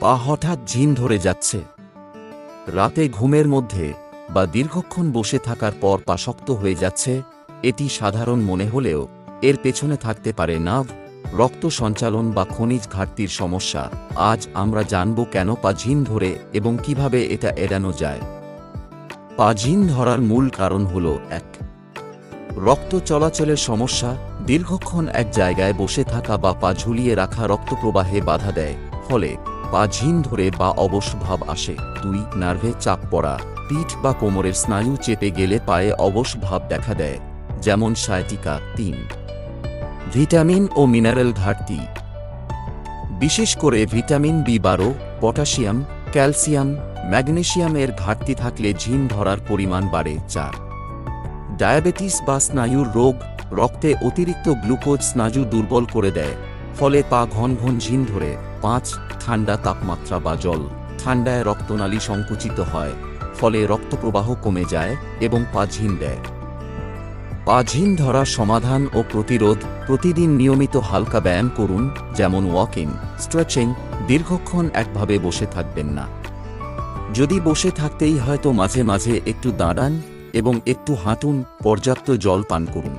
পা হঠাৎ ঝিন ধরে যাচ্ছে। রাতে ঘুমের মধ্যে বা দীর্ঘক্ষণ বসে থাকার পর পা শক্ত হয়ে যাচ্ছে, এটি সাধারণ মনে হলেও এর পেছনে থাকতে পারে নাভ, রক্ত সঞ্চালন বা খনিজ ঘাটতির সমস্যা। আজ আমরা জানব কেন পা ঝিন ধরে এবং কীভাবে এটা এড়ানো যায়। পা ঝিন ধরার মূল কারণ হল এক, রক্ত চলাচলের সমস্যা, দীর্ঘক্ষণ এক জায়গায় বসে থাকা বা পা ঝুলিয়ে রাখা রক্তপ্রবাহে বাধা দেয়। ফলে পা ঝিন ধরে বা অবশ ভাব আসে। দুই, নার্ভে চাপ পড়া। পিঠ বা কোমরের স্নায়ু চেপে গেলে পায়ে অবশ ভাব দেখা দেয়, যেমন সায়াটিকা। তিন, ভিটামিন ও মিনারেল ঘাটতি। বিশেষ করে ভিটামিন বি বারো, পটাশিয়াম, ক্যালসিয়াম ম্যাগনেসিয়ামের ঘাটতি থাকলে ঝিন ধরার পরিমাণ বাড়ে। চার, ডায়াবেটিস বা স্নায়ুর রোগ রক্তে অতিরিক্ত গ্লুকোজ স্নায়ু দুর্বল করে দেয়। ফলে পা ঘন ঘন ঝিন ধরে পাঁচ ঠান্ডা তাপমাত্রা বা জল ঠান্ডায় রক্তনালী সংকুচিত হয়, ফলে রক্তপ্রবাহ কমে যায় এবং পা ঝিন দেয়। পা ঝিন ধরার সমাধান ও প্রতিরোধ প্রতিদিন নিয়মিত হালকা ব্যায়াম করুন, যেমন ওয়াকিং, স্ট্রেচিং, দীর্ঘক্ষণ একভাবে বসে থাকবেন না। যদি বসে থাকতেই হয়তো মাঝে মাঝে একটু দাঁড়ান এবং একটু হাঁটুন, পর্যাপ্ত জল পান করুন।